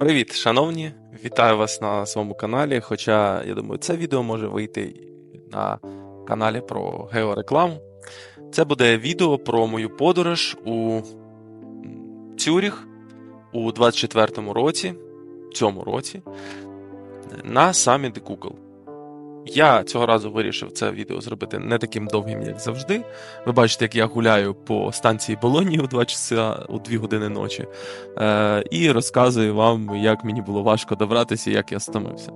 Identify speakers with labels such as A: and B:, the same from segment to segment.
A: Привіт, шановні! Вітаю вас на своєму каналі. Хоча, я думаю, це відео може вийти на каналі про георекламу. Це буде відео про мою подорож у Цюріх у 24-му році, цьому році, на саміт Google. Я цього разу вирішив це відео зробити не таким довгим, як завжди. Ви бачите, як я гуляю по станції Болонії у 2 часа, у 2 години ночі е, і розказую вам, як мені було важко добратися, як я стомився.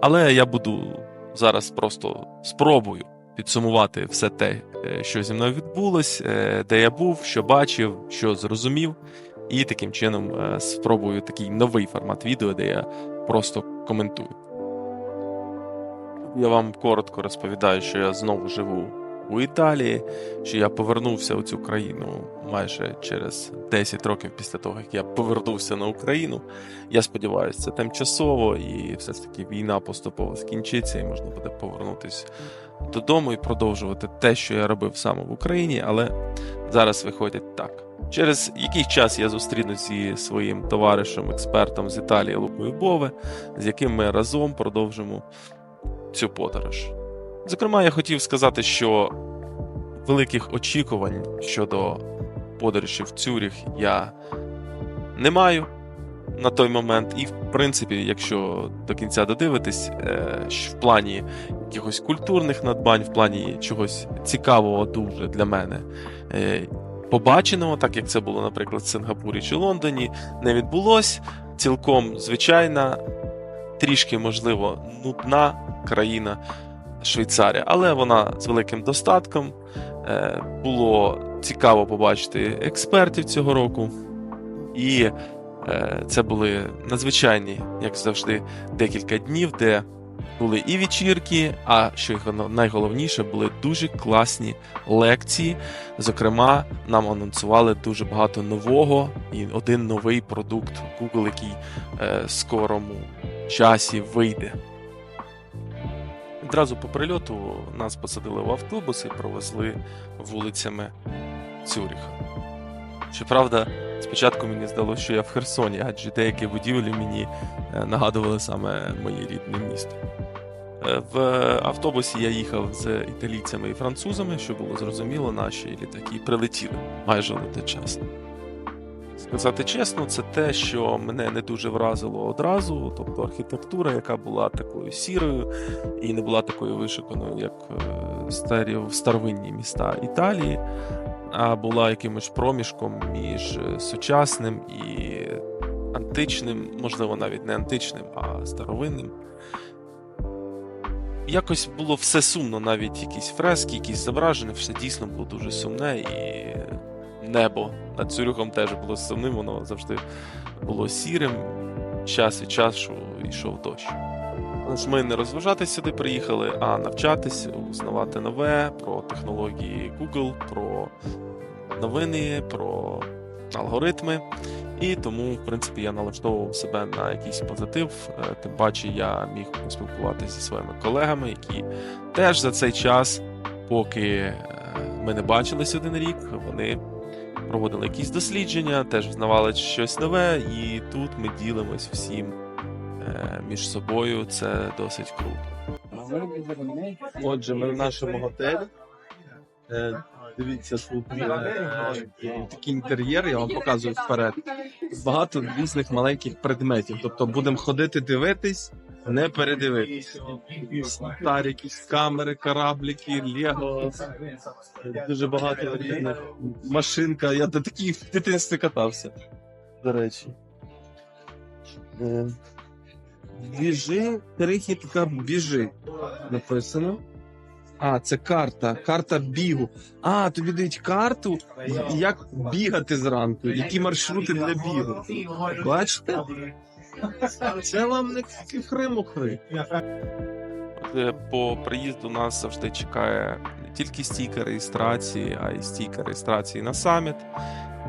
A: Але я буду зараз просто спробую підсумувати все те, е, що зі мною відбулось, е, де я був, що бачив, що зрозумів, і таким чином е, спробую такий новий формат відео, де я просто коментую. Я вам коротко розповідаю, що я знову живу у Італії, що я повернувся у цю країну майже через 10 років після того, як я повернувся на Україну. Я сподіваюся, це тимчасово, і все ж таки війна поступово скінчиться, і можна буде повернутися додому і продовжувати те, що я робив саме в Україні, але зараз виходить так. Через який час я зустрінусь зі своїм товаришем, експертом з Італії Лукою Бове, з яким ми разом продовжимо цю подорож. Зокрема, я хотів сказати, що великих очікувань щодо подорожі в Цюріх я не маю на той момент. І, в принципі, якщо до кінця додивитись, е, в плані якихось культурних надбань, в плані чогось цікавого дуже для мене. е, Побаченого, так як це було, наприклад, в Сингапурі чи Лондоні, не відбулось. Цілком звичайна, трішки, можливо, нудна країна Швейцарія, але вона з великим достатком. Е, Було цікаво побачити експертів цього року. І е, це були надзвичайні, як завжди, декілька днів, де були і вечірки, а що найголовніше, були дуже класні лекції. Зокрема, нам анонсували дуже багато нового і один новий продукт Google, який е, скорому часі вийде. Відразу по прильоту нас посадили в автобус і провезли вулицями Цюріха. Щоправда, спочатку мені здалося, що я в Херсоні, адже деякі будівлі мені е, нагадували саме моє рідне місто. Е, В автобусі я їхав з італійцями і французами, що було зрозуміло, наші літаки прилетіли майже одночасно. Сказати чесно, це те, що мене не дуже вразило одразу, тобто архітектура, яка була такою сірою і не була такою вишиканою, як е, старі, старовинні міста Італії, а була якимось проміжком між е, сучасним і античним, можливо, навіть не античним, а старовинним. Якось було все сумно, навіть якісь фрески, якісь зображення, все дійсно було дуже сумне, і небо над Цюрюхом теж було сумним, воно завжди було сірим. Час від часу йшов дощ. Але ж ми не розважатись сюди приїхали, а навчатись, узнавати нове про технології Google, про новини, про алгоритми. І тому, в принципі, я налаштовував себе на якийсь позитив. Е, Тим паче я міг поспілкуватися зі своїми колегами, які теж за цей час, поки е, ми не бачились один рік, вони проводили якісь дослідження, теж взнавали щось нове, і тут ми ділимось всім е, між собою. Це досить круто. Отже, ми в нашому готелі. Е, Дивіться, тут е, такий інтер'єр, я вам показую вперед. Багато різних маленьких предметів. Тобто будемо ходити дивитись, не передивитись. Старі якісь камери, корабліки, лего. Дуже багато різних. Машинка. Я до таких в дитинстві катався. До речі. Е, Біжи, крихітка, біжи. Написано. А, це карта, карта бігу. А, тобі дають карту, як бігати зранку, які маршрути для бігу. Бачите? Це вам не хри-мухри. Е, По приїзду нас завжди чекає не тільки стійка реєстрації, а й стійка реєстрації на саміт.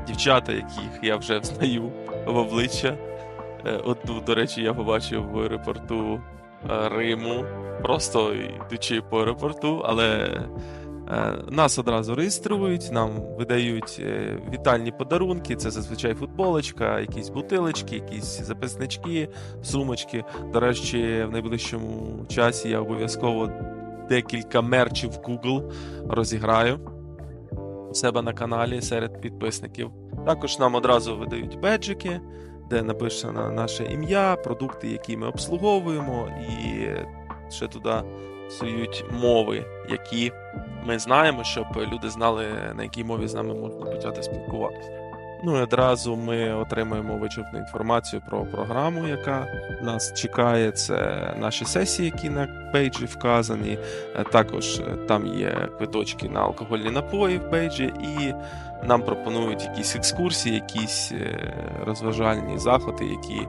A: Дівчата, яких я вже взнаю в обличчя. Е, Одну, до речі, я побачив в аеропорту е, Риму, просто йдучи по аеропорту, але Нас одразу реєструють, нам видають е, вітальні подарунки. Це зазвичай футболочка, якісь бутилочки, якісь записнички, сумочки. До речі, в найближчому часі я обов'язково декілька мерчів Google розіграю у себе на каналі серед підписників. Також нам одразу видають беджики, де написано наше ім'я, продукти, які ми обслуговуємо, і ще туди сують мови, які ми знаємо, щоб люди знали, на якій мові з нами можна почати спілкуватися. Ну і одразу ми отримуємо вичерпну інформацію про програму, яка нас чекає. Це наші сесії, які на пейджі вказані. Е, Також е, там є квиточки на алкогольні напої в пейджі, і нам пропонують якісь екскурсії, якісь е, розважальні заходи, які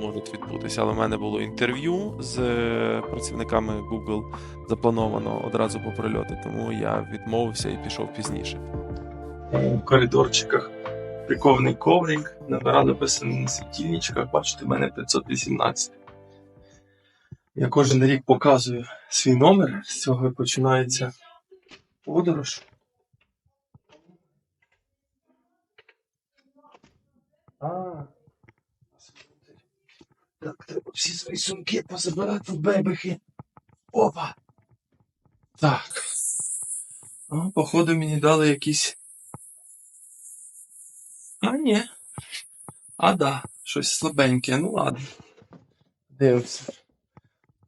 A: можуть відбутися. Але в мене було інтерв'ю з е, працівниками Google заплановано одразу по прильоту, тому я відмовився і пішов пізніше.
B: у коридорчиках. Прикований коврик, номера написані на світильничках. Бачите, в мене 518. Я кожен рік показую свій номер. З цього починається подорож. А. Так, треба всі свої сумки позабирати в бебехи. Опа! Так. О, походу мені дали якісь а, ні. А, да, щось слабеньке. Ну ладно. Дивимося.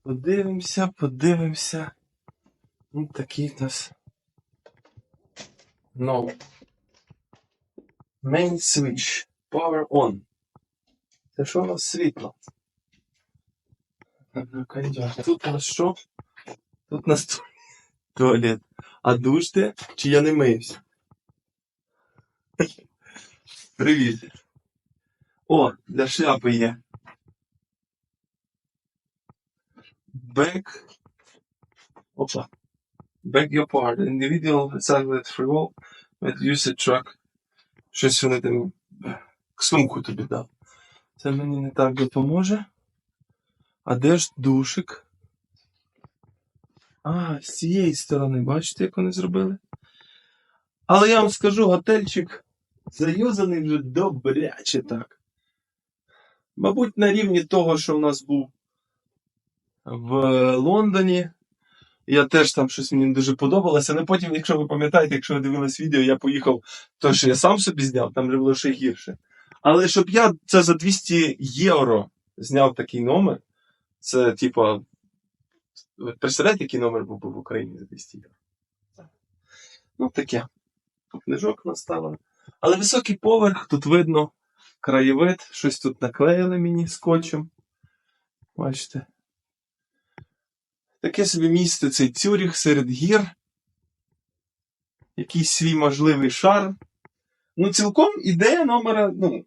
B: Подивимося, подивимося. Ну, такий у нас. No. Main switch. Power on. Це що у нас світло? Тут у нас що? Тут у нас туалет. А душ де? Чи я не миюсь? Привіт. О, для шляпи є. Back. Опа. Back your part. Individual satellite free wall with usage truck. Щось вони там е, сумку тобі дав. Це мені не так допоможе. А де ж душик? А, з цієї сторони, бачите, як вони зробили? Але я вам скажу, готельчик заюзаний вже добряче так. Мабуть, на рівні того, що в нас був в Лондоні. Я теж там щось мені дуже подобалося. Але потім, якщо ви пам'ятаєте, якщо ви дивились відео, я поїхав, то що я сам собі зняв, там вже було ще гірше. Але щоб я це за 200 євро зняв такий номер, це типа. Ви представляєте, який номер був би в Україні за 200 євро? Ну, таке. Книжок наставлено. Але високий поверх, тут видно краєвид, щось тут наклеїли мені скотчем. Бачите. Таке собі місце цей Цюріх серед гір. Якийсь свій можливий шарм. Ну, цілком ідея номера, ну,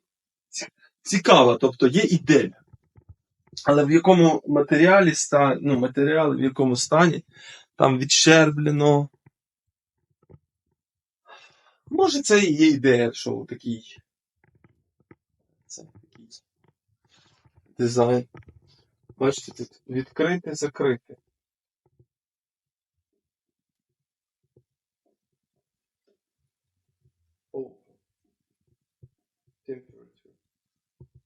B: цікава, тобто є ідея. Але в якому матеріалі ста, ну, матеріал в якому стані, там відщерблено, Може, це і є ідея, що такий. Це такий дизайн. Бачите, тут відкрите, закрите.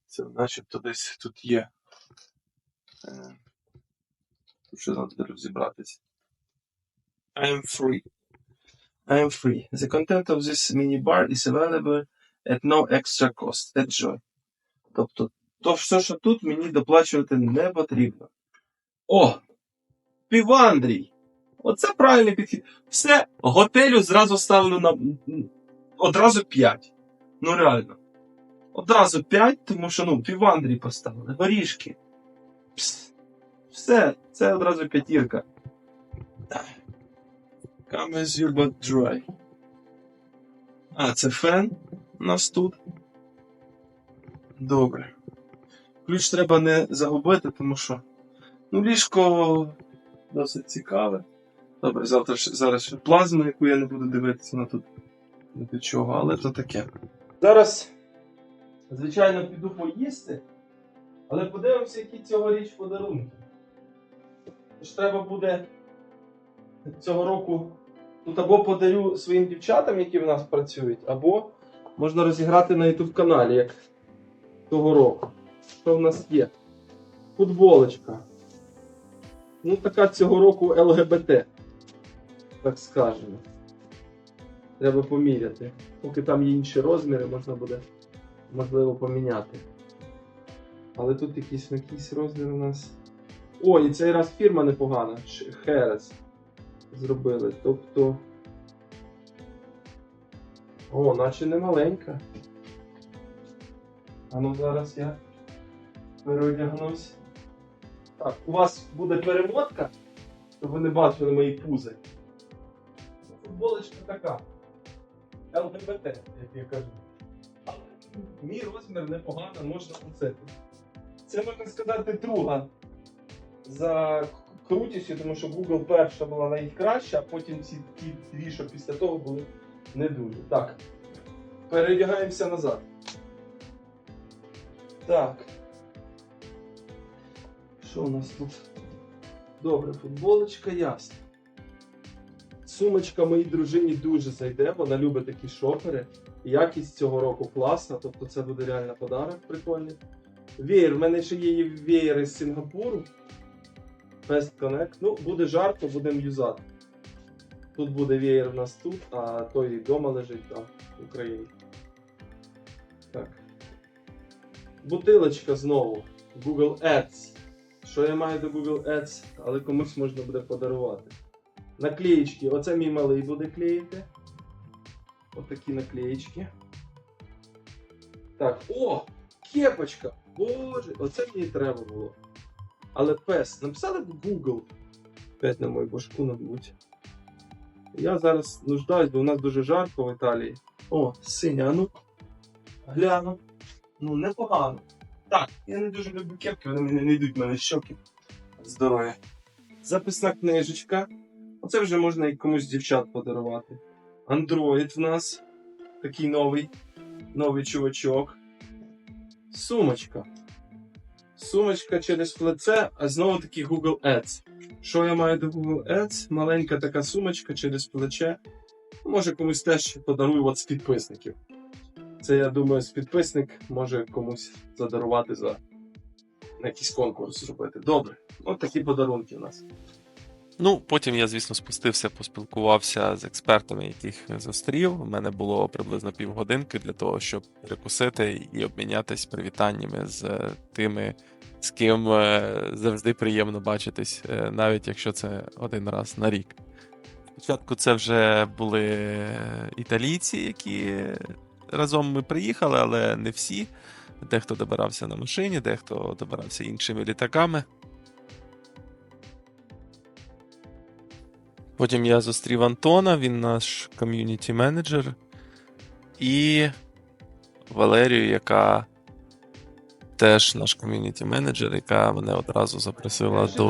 B: Це начебто десь тут є. Е, ще треба розібратися. I am free. I am free. The content of this minibar is available at no extra cost. Enjoy. Тобто, то все, що тут, мені доплачувати не потрібно. О! Півандрій! Оце правильний підхід. Все, готелю зразу ставлю на. Одразу 5. Ну реально. Одразу 5, тому що ну, півандрій поставили. Горішки. Пс. Все, це одразу п'ятірка. Come as you but dry. А, це фен у нас тут. Добре. Ключ треба не загубити, тому що. Ну, ліжко досить цікаве. Добре, завтра ще, зараз ще плазму, яку я не буду дивитися на тут до чого, але то таке. Зараз, звичайно, піду поїсти, але подивимося, які цьогоріч подарунки. Тож треба буде цього року Тут або подарю своїм дівчатам, які в нас працюють, або можна розіграти на YouTube каналі, того року. Що в нас є? Футболочка. Ну, така цього року ЛГБТ. Так скажемо. Треба поміряти. Поки там є інші розміри, можна буде можливо поміняти. Але тут якийсь, якийсь розмір у нас. О, і цей раз фірма непогана. Херес зробили. Тобто. О, наче не маленька. А ну зараз я переодягнусь. Так, у вас буде перемотка, щоб ви не бачили мої пузи. Футболочка така. ЛГБТ, як я кажу. Але мій розмір непогано можна носити. Це можна сказати друга за крутістю, тому що Google перша була найкраща, а потім ці ті дві, що після того були не дуже. Так. Передягаємося назад. Так. Що у нас тут? Добре, футболочка ясна. Сумочка моїй дружині дуже зайде, вона любить такі шопери. Якість цього року класна, тобто це буде реально подарок прикольний. Веєр, в мене ще є веєр із Сінгапуру. Fest Connect. Ну, буде жарко, будемо юзати. Тут буде веєр в нас тут, а той вдома лежить там, в Україні. Так. Бутилочка знову. Google Ads. Що я маю до Google Ads, але комусь можна буде подарувати. Наклеїчки. Оце мій малий буде клеїти. Отакі наклеїчки. Так, о! Кепочка! Боже, оце мені треба було. Але пес, написали б Google. Опять на мою башку набуть. Я зараз нуждаюсь, бо у нас дуже жарко в Італії. О, синя, ну. Гляну. Ну, непогано. Так, я не дуже люблю кепки, вони мені не йдуть в мене щоки. Здоров'я. Записна книжечка. Оце вже можна і комусь дівчат подарувати. Android в нас. Такий новий. Новий чувачок. Сумочка. Сумочка через плече, а знову таки Google Ads. Що я маю до Google Ads? Маленька така сумочка через плече. Може комусь теж подарую от з підписників. Це, я думаю, з підписник може комусь задарувати за якийсь конкурс зробити. Добре. От такі подарунки у нас.
A: Ну, потім я, звісно, спустився, поспілкувався з експертами, яких зустрів. У мене було приблизно півгодинки для того, щоб перекусити і обмінятись привітаннями з е, тими, з ким е, завжди приємно бачитись, е, навіть якщо це один раз на рік. Спочатку це вже були італійці, які разом ми приїхали, але не всі. Дехто добирався на машині, дехто добирався іншими літаками. Потім я зустрів Антона, він наш ком'юніті менеджер, і Валерію, яка теж наш ком'юніті менеджер, яка мене одразу запросила до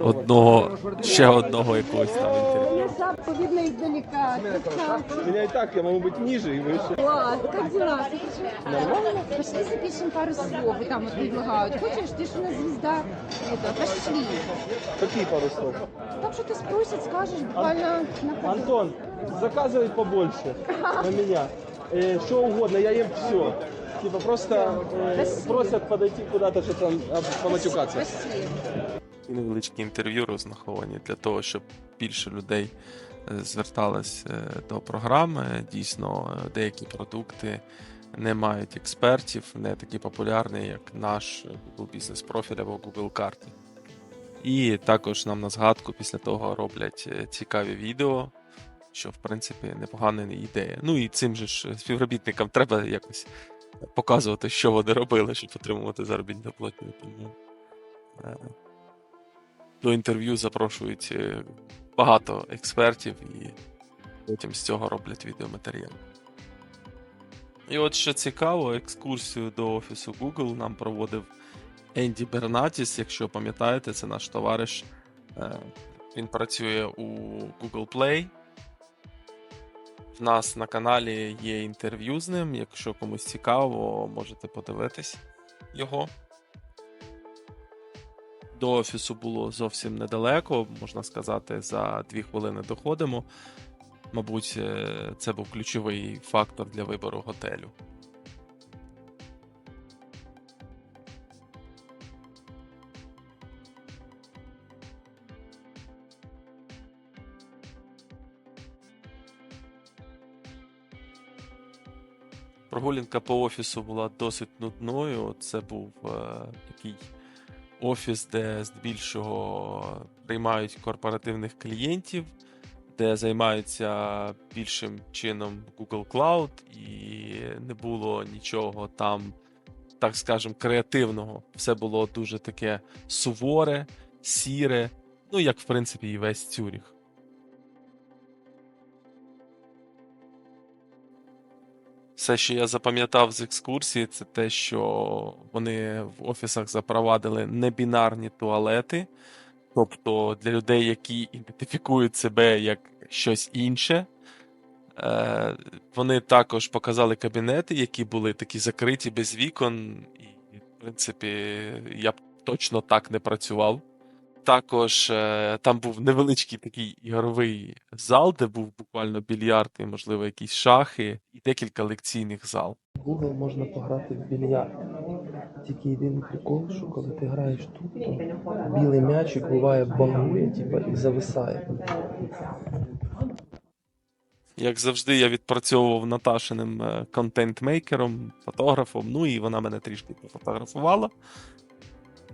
A: одного ще одного якогось там інтерв'ю
C: Я шапку видно издалека. Красавчик.
B: Меня і так, я можу бути ніже і вище.
C: Класс, как дела? Нормально? Пошли запишем пару слов. Вот там вот предлагают. Хочешь, ты же у нас звезда. Это, пошли.
B: Какие пару слов?
C: Там что-то спросят, скажешь буквально на ходу.
D: Антон, заказывай побольше на меня. Э, что угодно, я ем все. Типа просто э,
C: Спасибо.
D: просят подойти куда-то, что там а, поматюкаться.
C: Спасибо.
A: І невеличкі інтерв'ю розраховані для того, щоб більше людей е, зверталось е, до програми. Дійсно, е, деякі продукти не мають експертів, не такі популярні, як наш Google Business профіль або Google карти. І також нам на згадку після того роблять цікаві відео, що в принципі непогана ідея. Ну і цим же ж співробітникам треба якось показувати, що вони робили, щоб отримувати заробітну платню. Тому до інтерв'ю запрошують е, багато експертів і потім з цього роблять відеоматеріал. І от що цікаво, екскурсію до офісу Google нам проводив Енді Бернатіс, якщо пам'ятаєте, це наш товариш. Е, Він працює у Google Play. В нас на каналі є інтерв'ю з ним. Якщо комусь цікаво, можете подивитись його. До офісу було зовсім недалеко, можна сказати, за дві хвилини доходимо. мабуть, е, це був ключовий фактор для вибору готелю. Прогулянка по офісу була досить нудною. Це був е, такий офіс, де здебільшого приймають корпоративних клієнтів, де займаються більшим чином Google Cloud, і не було нічого там, так скажемо, креативного. Все було дуже таке суворе, сіре, ну як в принципі і весь Цюріх. Все, що я запам'ятав з екскурсії, це те, що вони в офісах запровадили небінарні туалети. Тобто для людей, які ідентифікують себе як щось інше. Е, Вони також показали кабінети, які були такі закриті без вікон, і, в принципі, я б точно так не працював. Також е, там був невеличкий такий ігровий зал, де був буквально більярд і, можливо, якісь шахи, і декілька лекційних зал.
E: Google можна пограти в більярд. Тільки єдиний прикол, що коли ти граєш тут, то білий м'ячик буває багує, типа, і зависає.
A: Як завжди, я відпрацьовував Наташиним е, контент-мейкером, фотографом, ну і вона мене трішки пофотографувала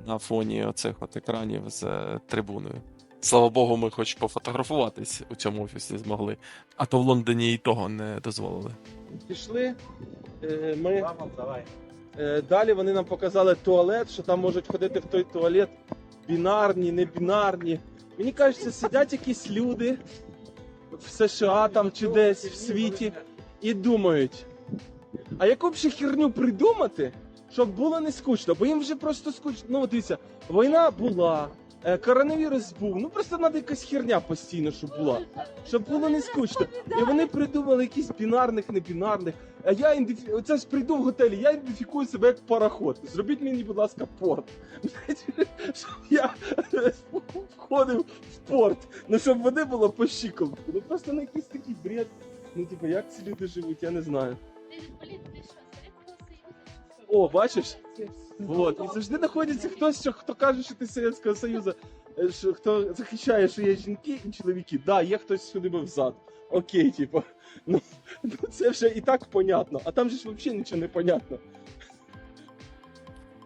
A: на фоні оцих от екранів з е, трибуною. Слава Богу, ми хоч пофотографуватись у цьому офісі змогли, а то в Лондоні і того не дозволили.
B: Пішли. Е, Ми... Е, Далі вони нам показали туалет, що там можуть ходити в той туалет бінарні, не бінарні. Мені кажеться, сидять якісь люди в США там чи десь в світі і думають, а яку б ще херню придумати, щоб було не скучно, бо їм вже просто скучно. Ну, дивіться, війна була, е, коронавірус був. Ну просто треба якась херня постійно, щоб була. Щоб було не скучно. І вони придумали якісь бінарних, небінарних. А я ідентифі... Оце ж прийду в готелі, я ідентифікую себе як пароход. Зробіть мені, будь ласка, порт. Щоб я входив в порт. Ну щоб води було по щиколотку. Ну просто на якийсь такий бред. Ну, типу, як ці люди живуть, я не знаю. О, бачиш? Вот. І завжди знаходиться хтось, що, хто каже, що ти з Совєтського Союзу, е, що, хто захищає, що є жінки і чоловіки. Да, є хтось сюди би взад. Окей, типу. Ну, ну, це вже і так понятно, а там же ж взагалі нічого не понятно.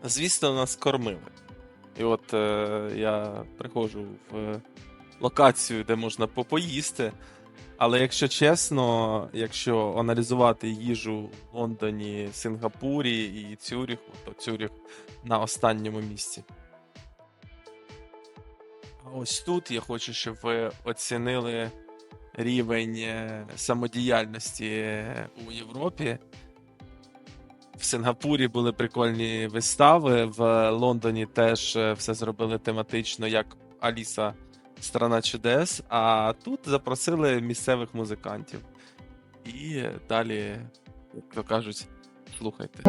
A: Звісно, нас кормили. І от е, я приходжу в е, локацію, де можна попоїсти. Але якщо чесно, якщо аналізувати їжу в Лондоні, Сингапурі і Цюріху, то Цюріх на останньому місці. А ось тут я хочу, щоб ви оцінили рівень е, самодіяльності е, у Європі. В Сингапурі були прикольні вистави, в Лондоні теж е, все зробили тематично, як Аліса Страна чудес. А тут запросили місцевих музикантів. І далі, як то кажуть, слухайте.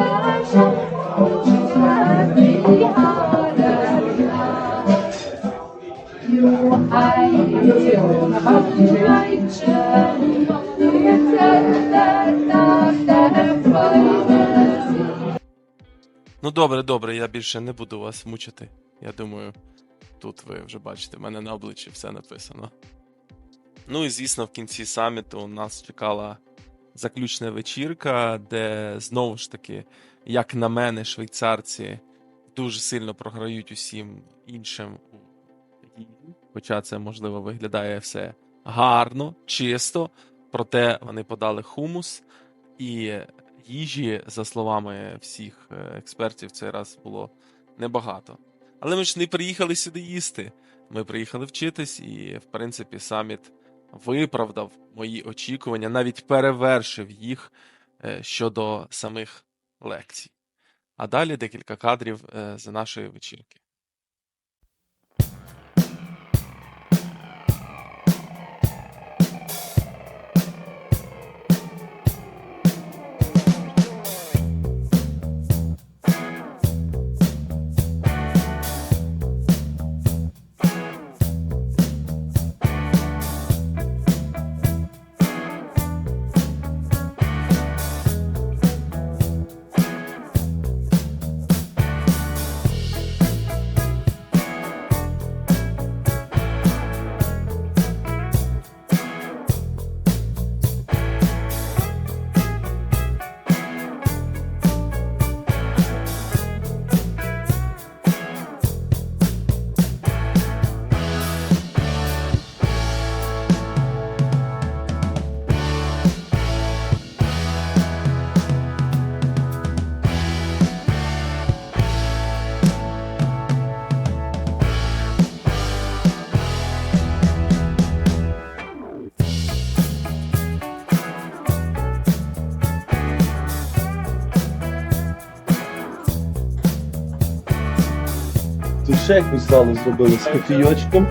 A: Ну добре, добре, я більше не буду вас мучити. Я думаю, тут ви вже бачите, в мене на обличчі все написано. Ну і звісно, в кінці саміту нас чекала заключна вечірка, де знову ж таки, як на мене, швейцарці дуже сильно програють усім іншим. Хоча це, можливо, виглядає все гарно, чисто, проте вони подали хумус, і їжі, за словами всіх е, експертів, цей раз було небагато. Але ми ж не приїхали сюди їсти. Ми приїхали вчитись, і, в принципі, саміт виправдав мої очікування, навіть перевершив їх е, щодо самих лекцій. А далі декілька кадрів е, з нашої вечірки.
D: ще якусь залу зробили з кофійочком.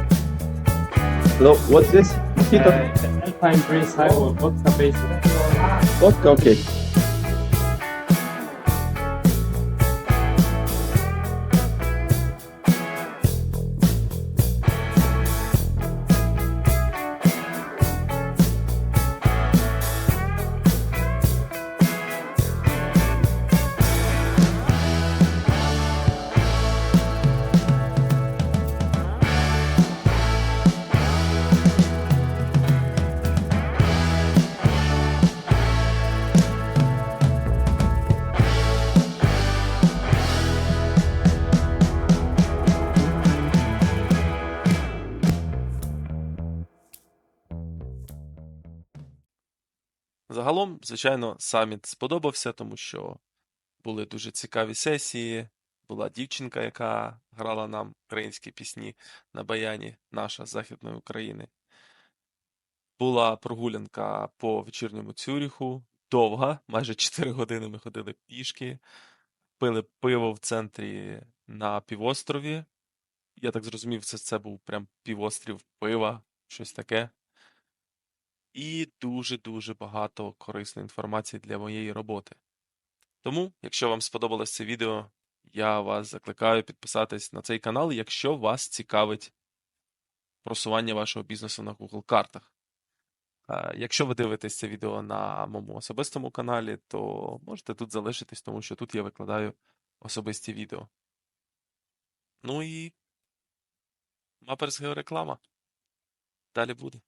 D: Hello, what's this? Mojito?
F: Alpine Breeze Highway, vodka basic.
D: Водка, окей.
A: Загалом, звичайно, саміт сподобався, тому що були дуже цікаві сесії. Була дівчинка, яка грала нам українські пісні на баяні, наша з Західної України. Була прогулянка по вечірньому Цюріху, довга, майже 4 години ми ходили пішки, пили пиво в центрі на півострові. Я так зрозумів, це, це був прям півострів пива, щось таке. І дуже-дуже багато корисної інформації для моєї роботи. Тому, якщо вам сподобалось це відео, я вас закликаю підписатись на цей канал, якщо вас цікавить просування вашого бізнесу на Google картах. Е, Якщо ви дивитесь це відео на моєму особистому каналі, то можете тут залишитись, тому що тут я викладаю особисті відео. Ну і Маперс Геореклама. Далі буде.